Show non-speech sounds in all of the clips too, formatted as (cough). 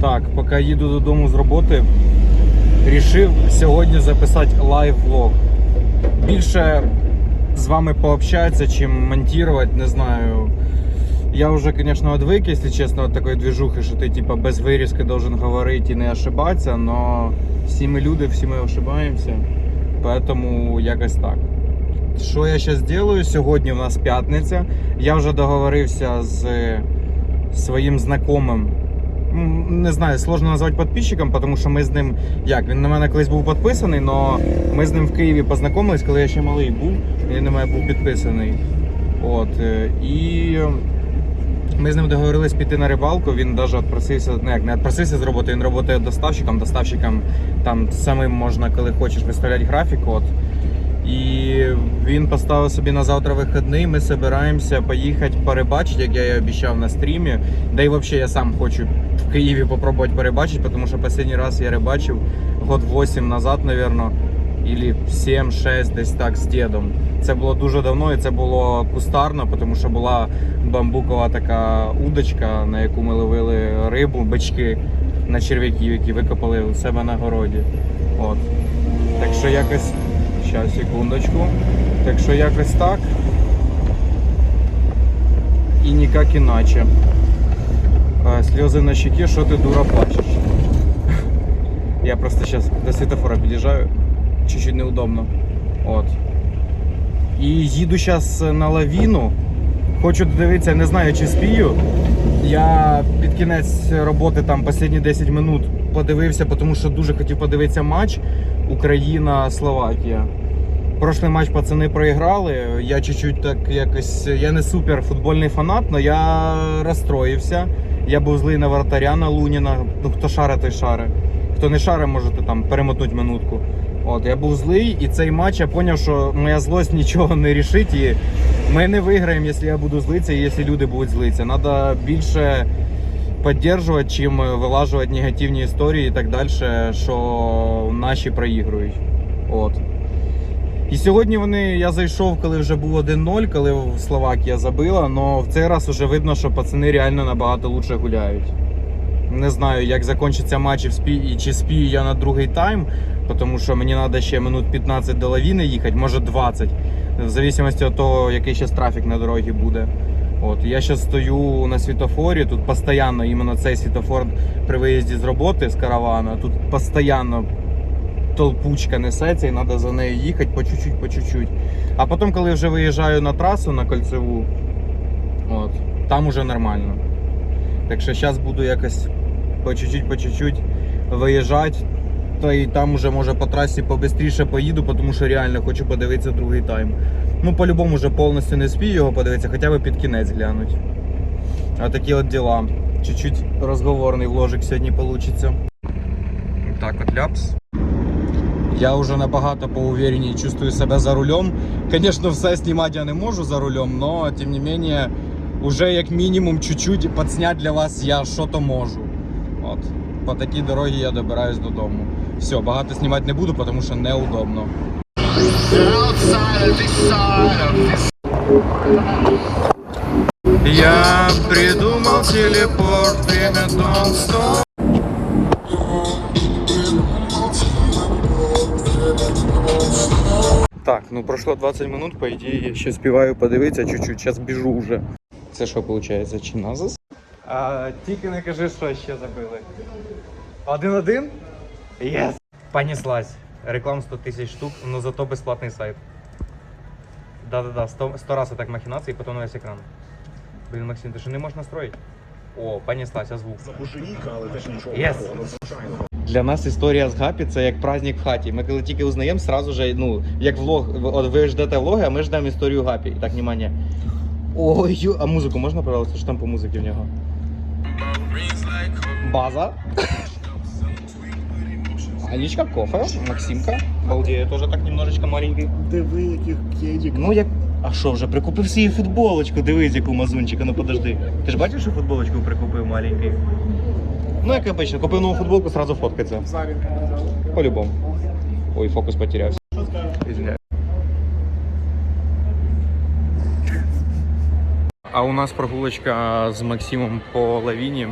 Так, поки їду додому з роботи, рішив сьогодні записати лайв-влог. Більше з вами пообщатися, чим монтувати, не знаю. Я вже, звісно, відвик, якщо чесно, від такої движухи, що ти типа без вирізки должен говорити і не ошибатися, но всі ми люди, всі ми ошибаємося. Поэтому якось так. Що я зараз зроблю? Сьогодні у нас п'ятниця. Я вже договорився з своїм знайомим. Не знаю, сложно назвати підписчиком, тому що ми з ним. Як? Він на мене колись був підписаний, але ми з ним в Києві познайомились, коли я ще малий був. Він на мене був підписаний. От. е, І ми з ним договорились піти на рибалку. Він навіть відпросився, ну як не відпросився з роботи, він працює доставщиком. Доставщиком там самим можна, коли хочеш, виставляти графік. От. І він поставив собі на завтра вихідний. Ми збираємося поїхати перебачити, як я і обіцяв на стрімі. Да і взагалі я сам хочу в Києві попробувати перебачити, тому що останній раз я рибачив год 8 назад, мабуть, или 7-6 десь так з дідом. Це було дуже давно і це було кустарно, тому що була бамбукова така удочка, на яку ми ловили рибу, бички на черв'яків, які викопали у себе на городі. От. Так що якось. Щас, секундочку. Так що якось так. І ніяк іначе. Сльози на щеке, що ти дура плачеш. Я просто зараз до світофора під'їжджаю. Чуть-чуть неудобно. От. І їду зараз на лавіну. Хочу додивитися, не знаю, чи спію. Я під кінець роботи там останні 10 минут подивився, тому що дуже хотів подивитися матч Україна-Словакія. Прошлий матч пацани проіграли. Я чуть-чуть так якось. Я не супер футбольний фанат, але я розстроївся. Я був злий на вратаря на Луніна. Ну хто шаре, той шаре. Хто не шаре, можете там перемотнути минутку. От, я був злий, і цей матч я зрозумів, що моя злость нічого не рішить. І ми не виграємо, якщо я буду злитися, і якщо люди будуть злитися. Треба більше підтримувати, чим вилажувати негативні історії і так далі, що наші проігрують. От. І сьогодні вони, я зайшов, коли вже був 1-0, коли Словакія забила, але в цей раз вже видно, що пацани реально набагато лучше гуляють. Не знаю, як закінчиться матч і чи спію я на другий тайм, тому що мені треба ще минут 15 до лавіни їхати, може 20, в залежності від того, який ще трафік на дорогі буде. От, я зараз стою на світофорі, тут постійно іменно цей світофор при виїзді з роботи з каравана, тут постійно толпучка несеться і треба за нею їхати по чуть-чуть, по чуть-чуть. А потім, коли вже виїжджаю на трасу на кольцеву, от, там уже нормально. Так що зараз буду якось по чуть-чуть, по чуть-чуть виїжджати. Та і там уже може по трасі побистріше поїду, тому що реально хочу подивитися другий тайм. Ну, по-любому вже повністю не спію його подивитися, хоча б під кінець глянуть. А такі от діла. Чуть-чуть розговорний вложик сьогодні вийде. Так от ляпс. Я вже набагато поувереннее чувствую себе за рулем. Звісно, все знімати я не можу за рулем, але тим не менее, уже як мінімум чуть-чуть підсняти для вас я що-то можу. От. По такій дорогі я добираюсь додому. Все, багато знімати не буду, тому що неудобно. Я придумал телепорт, время stop. Ну пройшло 20 минут, по ідеї, ще співаю подивитися чуть-чуть, зараз біжу вже. Це що виходить, чи? А, тільки не кажи, що ще забили. Один-один? Єс! Понеслась. Реклам 100 тисяч штук, но зато безплатний сайт. Да-да-да, 100, 100 раз так махінації, потім на весь екран. Блін, Максим, ти що не можеш настроїти? О, понеслася звук. Єс! Для нас історія з Гапі це як праздник в хаті. Ми коли тільки узнаємо, сразу же, ну, як влог, от ви ждете влоги, а ми ждемо історію Гапі. І так, внимание. Ой, а музику можна, пожалуйста, що там по музиці в нього? База. Анічка, кофе, Максимка. Балдеє, теж так немножечко маленький. Диви, яких кедік. Ну як. А що вже, прикупив свою футболочку, дивись, яку мазунчика, ну подожди. Ти ж бачиш, що футболочку прикупив маленький? Ну, як обично, купив нову футболку, сразу фоткаться. По-любому. Ой, фокус потерявся. А у нас прогулочка з Максимом по лавіні.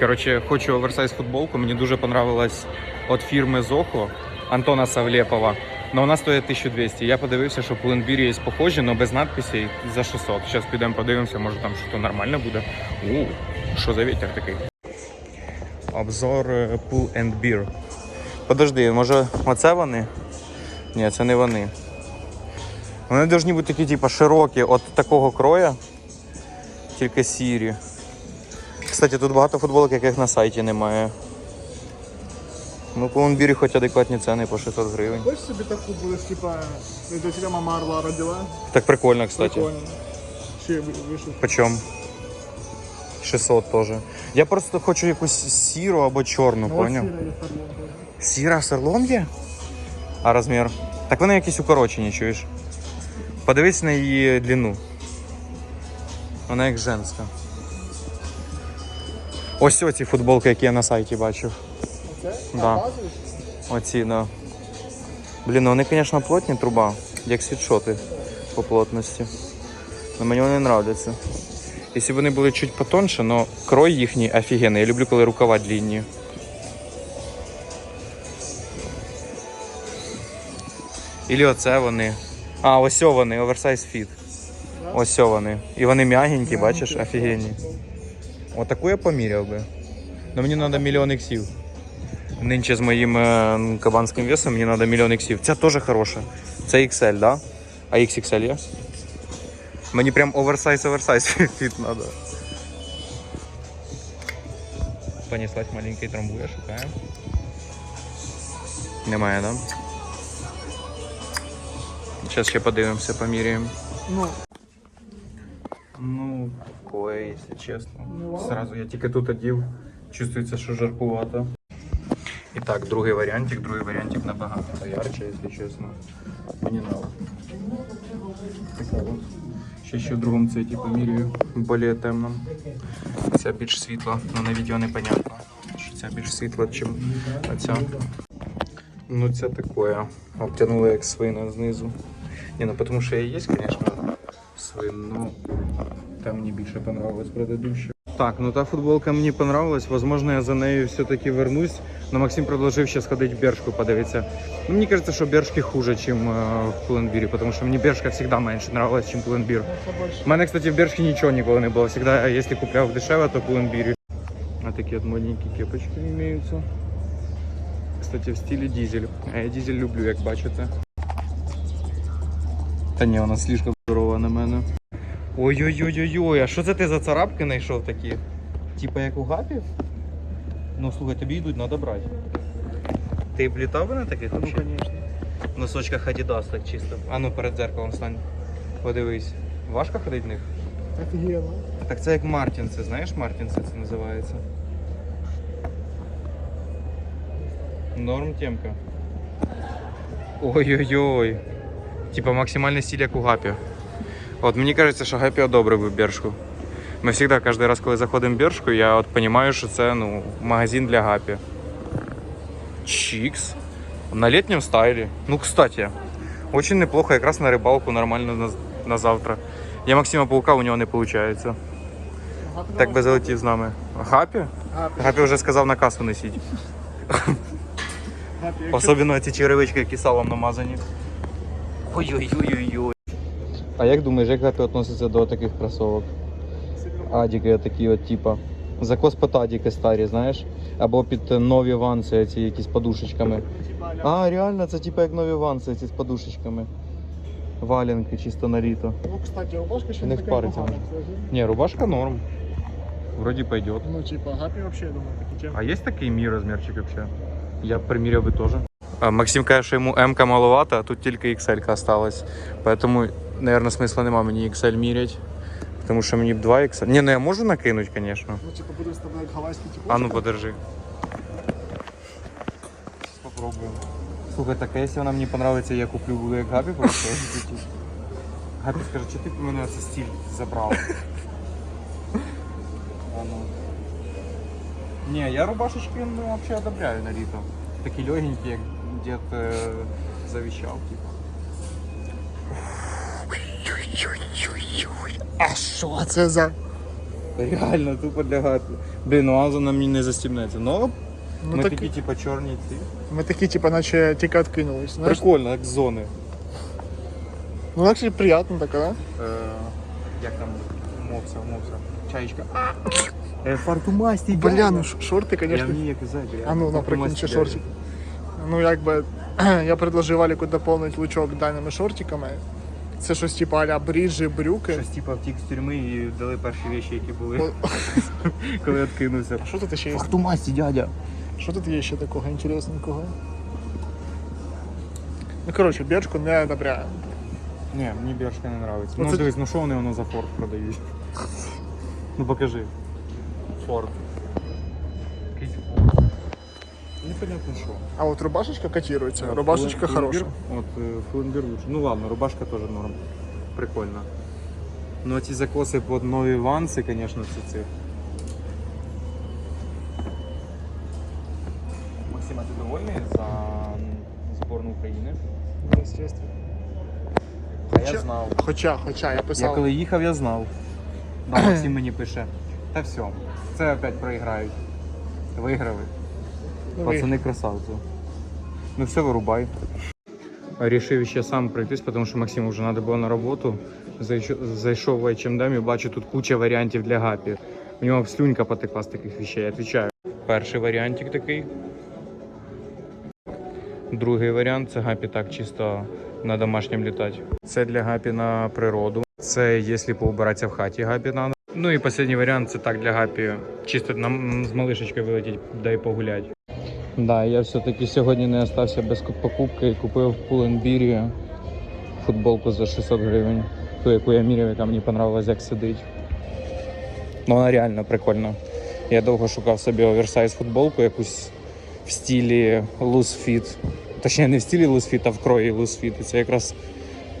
Коротше, хочу оверсайз футболку. Мені дуже понравилась від фірми Зохо Антона Савлєпова. Но вона стоїть 1200. Я подивився, що в Ленбірі є похожі, але без надписей за 600. Зараз підемо подивимося, може там щось нормально буде. У, що за вітер такий? Обзор е, Pool and Beer. Подожди, може оце вони? Ні, це не вони. Вони повинні бути такі, типу, широкі, от такого кроя, тільки сірі. Кстати, тут багато футболок, яких на сайті немає. Ну, по Унбірі хоч адекватні ціни по 600 гривень. Хочешь себе такую будешь, типа, для мама орла родила? Так прикольно, кстати. Прикольно. Ще вышел. Почем? 600 теж. Я просто хочу якусь сіру або чорну, Ну, поняв? Сіра з орлом є? А розмір? Так вони якісь укорочені, чуєш? Подивись на її длину. Вона як женська. Ось оці футболки, які я на сайті бачив. Оце? Да. А. Оці, да. Блін, ну вони, звісно, плотні труба, як світшоти по плотності. Но мені вони нравляться. Якщо вони були чуть потонше, но крой їхній офігенний. Я люблю, коли рукава длинні. Ілі оце вони. А, ось вони, оверсайз фіт. Ось вони. І вони м'ягенькі, бачиш, офігенні. Отаку я поміряв би. Но мені треба мільйон іксів. Нинче з моїм е, кабанським весом мені треба мільйон іксів. Ця теж хороша. Це XL, да? А XXL є? Мені прям оверсайз оверсайз (laughs) фіт треба. Понеслась маленький трамбуя, шукаємо. Немає, да? Зараз ще подивимося, поміряємо. Ну, Ну, такое, если честно. Ну. Сразу я тільки тут одів, чувствується, що жаркувато. І так, другий варіантик, другий варіантик набагато ярче, якщо чесно. Мені нравится. Така от. Ще ще в другому цвіті поміряю, більш темному. Ця більш світла, але на відео непонятно, що ця більш світла, ніж ця. Ну це таке. Обтянула як свина знизу. Ні, ну тому що я є, звісно, свин, ну там мені більше понравилось предыдущее. Так, ну та футболка мені понравилась. Возможно, я за нею все-таки вернусь. Но Максим предложив ще сходити в Бершку подивитися. Ну, мені кажется, що Бершки хуже, ніж в Пуленбірі, тому що мені Бершка завжди менше нравилась, ніж Пуленбір. це більше. У мене, кстати, в Бершке нічого ніколи не було. Всегда, якщо купляв дешево, то в Пуленбірі. А такі от модненькі кепочки имеются. Кстати, в стилі дизель. А я дизель люблю, як бачите. Та ні, вона слишком здорова на мене. Ой-ой-ой-ой, а що це ти за царапки знайшов такі? Типа як у гапів? Ну слухай, тобі йдуть, треба брати. Ти б літав би на таких Ну, конечно. В носочках Adidas так чисто. А ну перед дзеркалом стань. Подивись. Важко ходити в них? Офігенно. Так це як Мартінси, знаєш Мартінси це називається? Норм темка. Ой-ой-ой. Типа максимальний стиль як у Гапі. От мені кажеться, що Гапі одобрив би Бершку. Ми завжди, кожен раз, коли заходимо в Бершку, я от розумію, що це ну, магазин для Гапі. Чикс. На летнем стайле. Ну, кстати, очень неплохо, якраз на рибалку нормально на, на завтра. Я Максима Паука, у нього не виходить. Гапі Так би залетів з нами. Гапі? Гапі. Гапі вже сказав на касу несіть. Гапі. Якщо- Особливо ці черевички, які салом намазані. Ой-ой-ой-ой. А як думаєш, як Гапі відноситься до таких кросовок? Адіки такі от, типа. Закос під адіки старі, знаєш? Або під нові ванси, ці якісь подушечками. А, реально, це типа як нові ванси, ці з подушечками. Валенки чисто на літо. Ну, кстати, рубашка ще Не не така впариться. погана, кстати. Не, рубашка норм. Вроде пойдет. Ну, типа, гапі вообще, я думаю, такі чем. А есть такие мій розмірчик вообще? Я б приміряв би теж. Максим каже, що йому М-ка маловато, а тут тільки XL осталась. Поэтому, наверное, смисла нема мені XL мірять. Тому що мені б 2 XL. Ні, ну я можу накинуть, звісно. Ну, типа, буду вставляти гавайський типу. А ну подержи. Попробуємо. Слухай, так а якщо вона мені понравиться, я куплю буду як Габі просто. Габі скаже, чи ти б мене цей стиль забрав? А ну. Не, я рубашечки ну, вообще одобряю на літо. Такі легенькі, як дід е, завіщав, типа. А що це за... Реально, тупо для гапі. Блін, ну Аза на мені не застібнеться. Ну, Ну, ми так, такі, типа, чорні ці. ми такі, типа, наче тільки відкинулись. Знаєш? Прикольно, як зони. Ну, так приємно так, да? Е, як там мовся, мовся. Чаєчка. Е, Фартумасті, Бля, ну ш- шорти, Я звісно. вмію як казати. А ну, наприклад, ще шортик. Ну, якби (clears throat) я предложив Аліку доповнити лучок даними шортиками. Це щось типу аля бріджі, брюки. Щось типа втік з тюрми і дали перші віші, які були, (laughs) коли відкинувся. Що тут ще є? Фартумасті, дядя. Що тут є ще такого інтересненького? Ну, коротше, бечку не одобряю. Ні, мені біршка не подобається. Ну дивись, ну що вони воно за форт продають? Ну покажи. Форт. Непонятно що. А от рубашечка котирується. Е, Рубашечка Фуленберг- хороша. От е, Фуленберг лучше. Ну ладно, рубашка теж норм. Прикольно. Ну ці закоси під нові ванси, звісно, це ці. Максима, ти довольний за зборну України? Ну, естественно. А Хоча- я знав. Хоча, хоча, я Я писав. коли їхав, я знав. Да, Максим мені пише. Та все, це опять проіграють. Виграли. Пацани красавці. Ну все, вирубай. Рішив ще сам пройтись, тому що Максиму вже треба було на роботу. Зайшов, в H&M і бачу тут куча варіантів для гапі. У нього слюнька потекла з таких вещей, я відповідаю. Перший варіантик такий. Другий варіант це гапі так чисто на домашнім літати. Це для гапі на природу. Це якщо поубиратися в хаті гапі надо. Ну і останній варіант це так для гапі. Чисто на, з малишечкою вилетіть, дай погуляти. Да, я все-таки сьогодні не остався без покупки і купив Пуленбірі футболку за 600 гривень. Ту, яку я міряв, яка мені понравилась, як сидить. Ну, вона реально прикольна. Я довго шукав собі оверсайз футболку, якусь в стилі loose fit. Точніше, не в стилі loose fit, а в крої loose fit. І це якраз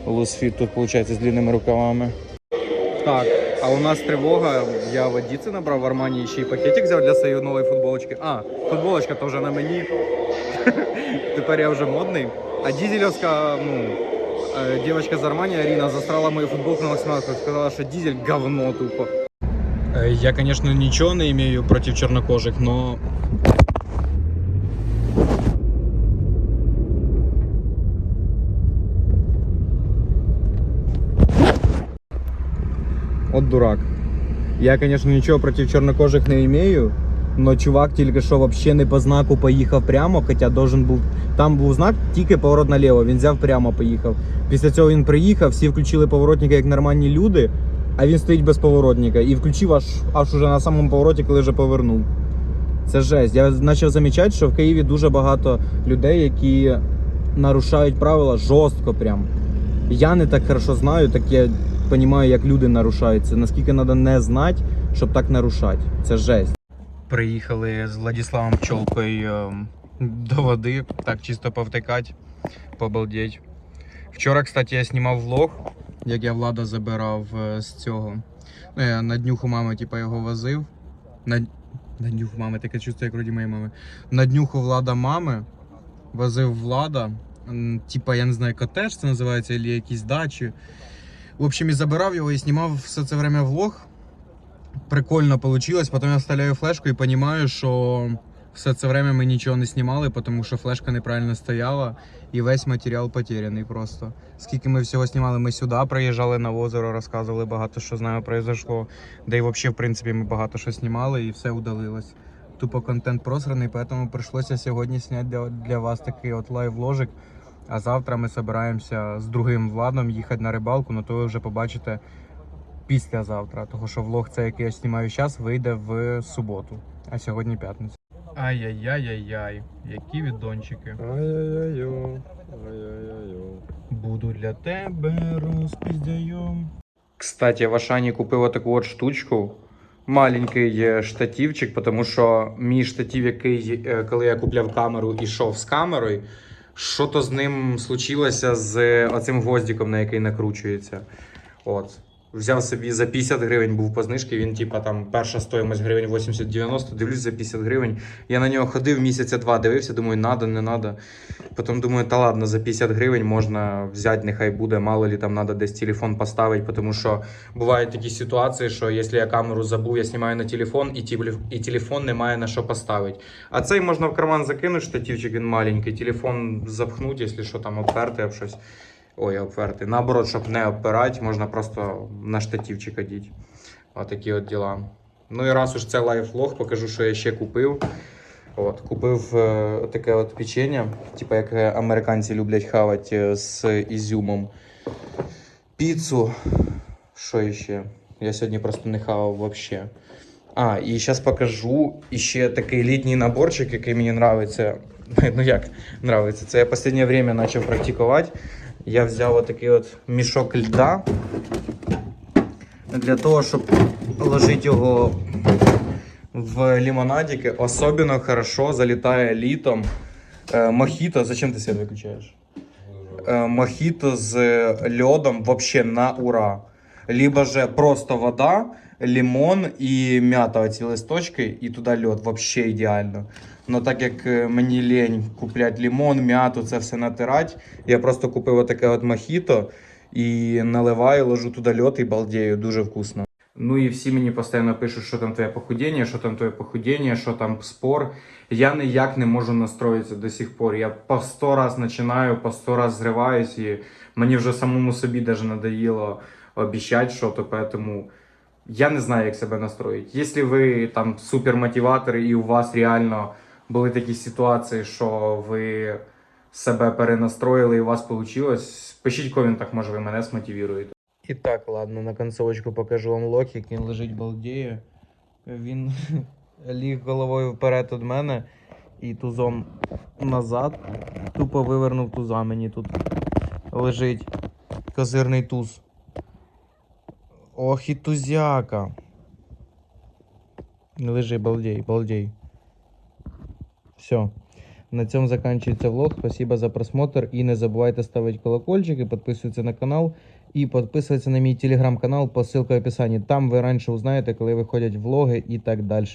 loose fit тут виходить з длинними рукавами. Так, а у нас тривога. Я водиці набрав в Армані ще й пакетик взяв для своєї нової футболочки. А, футболочка то вже на мені. (laughs) Тепер я вже модний. А дізельовська, ну, е, дівчинка з Армані, Аріна, застрала мою футболку на максималку. Сказала, що дізель говно тупо. Я, конечно, ничего не имею против чернокожих, но... От дурак. Я, конечно, ничего против чернокожих не имею, но чувак тільки що вообще не по знаку поїхав прямо, хоча должен був. Там був знак, тільки поворот наліво. Він взяв прямо поїхав. Після цього він приїхав, всі включили поворотника як нормальні люди, а він стоїть без поворотника і включив аж аж уже на самому повороті, коли вже повернув. Це жесть. Я почав замічати, що в Києві дуже багато людей, які нарушають правила жорстко прям. Я не так хорошо знаю, так я розумію, як люди нарушають це. Наскільки треба не знати, щоб так нарушати. Це жесть. Приїхали з Владиславом Пчолкою ем, до води, так чисто повтикати, побалдеть. Вчора, кстати, я знімав влог, як я влада забирав е, з цього. Ну, я на днюху мами, типу, його возив. На, на днюху мами, таке чувство, як роді моєї мами. На днюху влада мами возив влада. Типа, я не знаю, котеж це називається, або якісь дачі. В общем, і забирав його і знімав все це время влог. Прикольно получилось. Потім я вставляю флешку і розумію, що все це время ми нічого не знімали, тому що флешка неправильно стояла і весь матеріал потеряний просто. Скільки ми всього знімали, ми сюди приїжджали на озеро, розказували багато, що з нами произошло. Да і взагалі, в принципі, ми багато що знімали і все удалилось. Тупо контент просраний, тому прийшлося сьогодні зняти для, для вас такий от лайв-ложик. А завтра ми збираємося з другим владом їхати на рибалку, ну то ви вже побачите післязавтра. Тому що влог, це який я знімаю зараз, вийде в суботу, а сьогодні п'ятниця. Ай-яй-яй-яй-яй, які віддончики. Ай-яй-яй-йо, ай-яй-яй-йо. Буду для тебе розпіздяєм. Кстати, в Ашані купив отаку от штучку. Маленький е, штативчик, тому що мій штатив, який, е, коли я купляв камеру і йшов з камерою, що то з ним случилося з оцим гвоздиком, на який накручується. От. Взяв собі за 50 гривень, був по знижці, він, типа, там перша стоїмость гривень 80-90, дивлюсь за 50 гривень. Я на нього ходив місяця два, дивився, думаю, надо, не надо. Потім думаю, та ладно, за 50 гривень можна взяти, нехай буде, мало ли там треба десь телефон поставити, тому що бувають такі ситуації, що якщо я камеру забув, я знімаю на телефон, і, телеф- і телефон немає на що поставити. А цей можна в карман закинути, штативчик він маленький, телефон запхнути, якщо що там обперти об щось. Ой, обперти. Наоборот, щоб не обпирати, можна просто на штативчик одіти. Отакі от діла. Ну і раз уж це лайфлог, покажу, що я ще купив. От, купив е, таке от печення, типу як американці люблять хавати е, з ізюмом. Піцу. Що ще? Я сьогодні просто не хавав взагалі. А, і зараз покажу ще такий літній наборчик, який мені подобається. (laughs) Ну як нравиться? Це я останнє время почав практикувати. Я взяв отакий от мішок льда для того, щоб ложити його в лимонадики. Особенно хорошо залітає літом. Е, Мохіто, зачем ти світ виключаєш? Е, Мохіто з льодом вообще на ура. Либо же просто вода, лимон і м'ята оці листочки, і туди льод вообще ідеально. Но так як е, мені лень купляти лимон, м'яту, це все натирати, я просто купив отаке от мохіто і наливаю, ложу туди льод і балдею, дуже вкусно. Ну і всі мені постійно пишуть, що там твоє похудіння, що там твоє похудіння, що там спор. Я ніяк не можу настроїтися до сих пор. Я по сто раз починаю, по сто раз зриваюсь, і мені вже самому собі даже надоїло обіцяти щось, поэтому я не знаю, як себе настроїти. Якщо ви там супермотиватор і у вас реально були такі ситуації, що ви себе перенастроїли і у вас вийшло, пишіть в коментах, може ви мене смотивуєте. І так, ладно, на концовочку покажу вам Локік, він лежить балдіє. Він (laughs) ліг головою вперед від мене і тузом назад. Тупо вивернув туза мені тут. Лежить козирний туз. Ох і тузяка. Лежи, балдей, балдей. Все. На цьому закінчується влог. Спасибо за просмотр. І не забувайте ставити колокольчик і підписуватися на канал і підписуватися на мій телеграм-канал по ссылке в описанні. Там ви раніше узнаєте, коли виходять влоги і так далі.